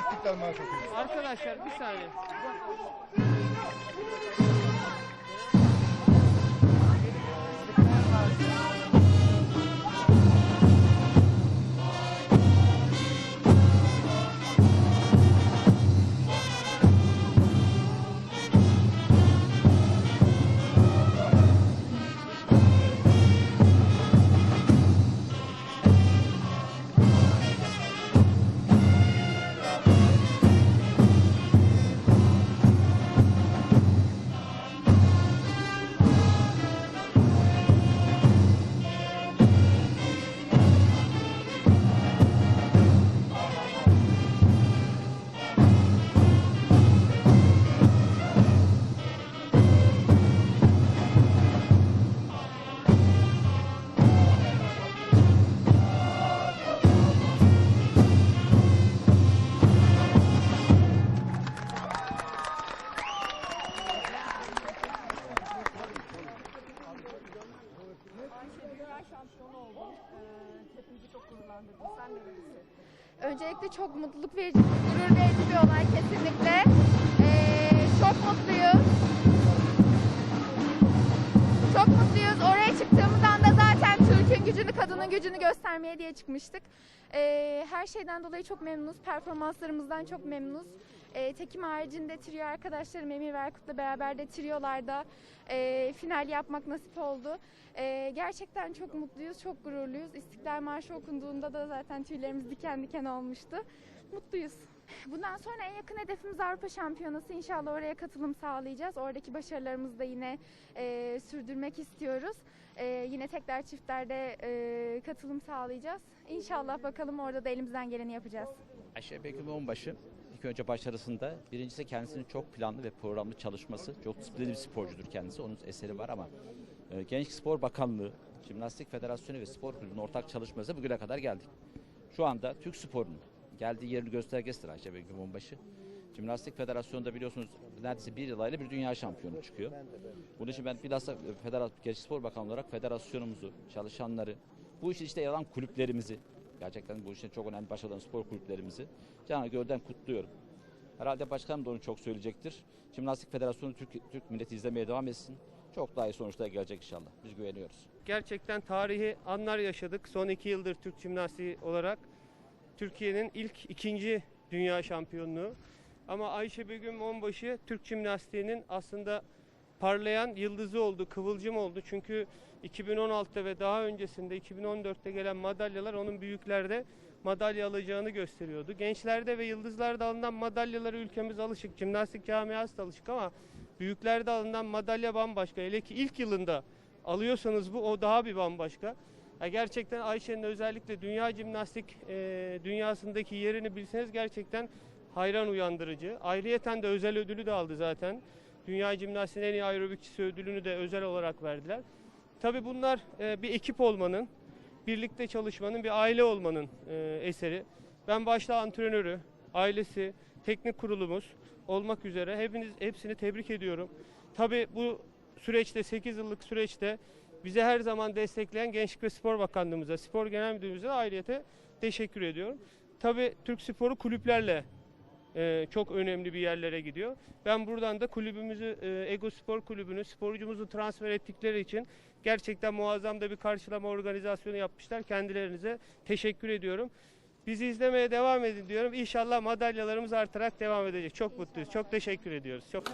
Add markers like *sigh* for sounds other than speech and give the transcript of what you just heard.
İstiklal Marşı. Arkadaşlar bir saniye. İstiklal *laughs* Marşı. Çok gururlandırdı. Sen hissettin? Öncelikle çok mutluluk verici, gurur verici bir olay kesinlikle. Ee, çok mutluyuz. Çok mutluyuz. Oraya çıktığımız anda zaten Türk'ün gücünü, kadının gücünü göstermeye diye çıkmıştık. Ee, her şeyden dolayı çok memnunuz. Performanslarımızdan çok memnunuz. Ee, Tekim haricinde trio arkadaşlarım Emir ve Erkut'la beraber de triolarda e, final yapmak nasip oldu. Ee, gerçekten çok mutluyuz, çok gururluyuz. İstiklal Marşı okunduğunda da zaten tüylerimiz diken diken olmuştu. Mutluyuz. Bundan sonra en yakın hedefimiz Avrupa Şampiyonası. İnşallah oraya katılım sağlayacağız. Oradaki başarılarımızı da yine e, sürdürmek istiyoruz. E, yine tekrar çiftlerde e, katılım sağlayacağız. İnşallah bakalım orada da elimizden geleni yapacağız. Ayşe Begüm Onbaşı önce başarısında birincisi kendisinin çok planlı ve programlı çalışması. Çok disiplinli bir sporcudur kendisi. Onun eseri var ama e, Gençlik Spor Bakanlığı, Jimnastik Federasyonu ve Spor Kulübü'nün ortak çalışması bugüne kadar geldik. Şu anda Türk sporunun geldiği yerini göstergesidir Ayşe Begüm Onbaşı. Jimnastik Federasyonu'nda biliyorsunuz neredeyse bir yılayla bir dünya şampiyonu çıkıyor. Bunun için ben bilhassa Federasyon, Gençlik Spor Bakanı olarak federasyonumuzu, çalışanları, bu işin işte yer alan kulüplerimizi, gerçekten bu işin çok önemli başarılı spor kulüplerimizi canı gölden kutluyorum. Herhalde başkanım da onu çok söyleyecektir. Jimnastik Federasyonu Türk, Türk milleti izlemeye devam etsin. Çok daha iyi sonuçlar gelecek inşallah. Biz güveniyoruz. Gerçekten tarihi anlar yaşadık son iki yıldır Türk jimnastiği olarak. Türkiye'nin ilk ikinci dünya şampiyonluğu. Ama Ayşe Begüm Onbaşı Türk jimnastiğinin aslında parlayan yıldızı oldu, kıvılcım oldu. Çünkü 2016'da ve daha öncesinde 2014'te gelen madalyalar onun büyüklerde madalya alacağını gösteriyordu. Gençlerde ve yıldızlarda alınan madalyalara ülkemiz alışık, jimnastik camiası da alışık ama büyüklerde alınan madalya bambaşka. Hele ki ilk yılında alıyorsanız bu o daha bir bambaşka. Ya gerçekten Ayşe'nin özellikle dünya jimnastik e, dünyasındaki yerini bilseniz gerçekten hayran uyandırıcı. Ayrıyeten de özel ödülü de aldı zaten. Dünya jimnastiğinin en iyi aerobikçisi ödülünü de özel olarak verdiler. Tabii bunlar e, bir ekip olmanın, birlikte çalışmanın, bir aile olmanın e, eseri. Ben başta antrenörü, ailesi, teknik kurulumuz olmak üzere hepiniz hepsini tebrik ediyorum. Tabii bu süreçte 8 yıllık süreçte bize her zaman destekleyen Gençlik ve Spor Bakanlığımıza, Spor Genel Müdürlüğümüze de ayrıyete teşekkür ediyorum. Tabii Türk sporu kulüplerle e, çok önemli bir yerlere gidiyor. Ben buradan da kulübümüzü, e, Ego Spor Kulübü'nü, sporcumuzu transfer ettikleri için gerçekten muazzam da bir karşılama organizasyonu yapmışlar. Kendilerinize teşekkür ediyorum. Bizi izlemeye devam edin diyorum. İnşallah madalyalarımız artarak devam edecek. Çok mutluyuz. Çok teşekkür ediyoruz. Çok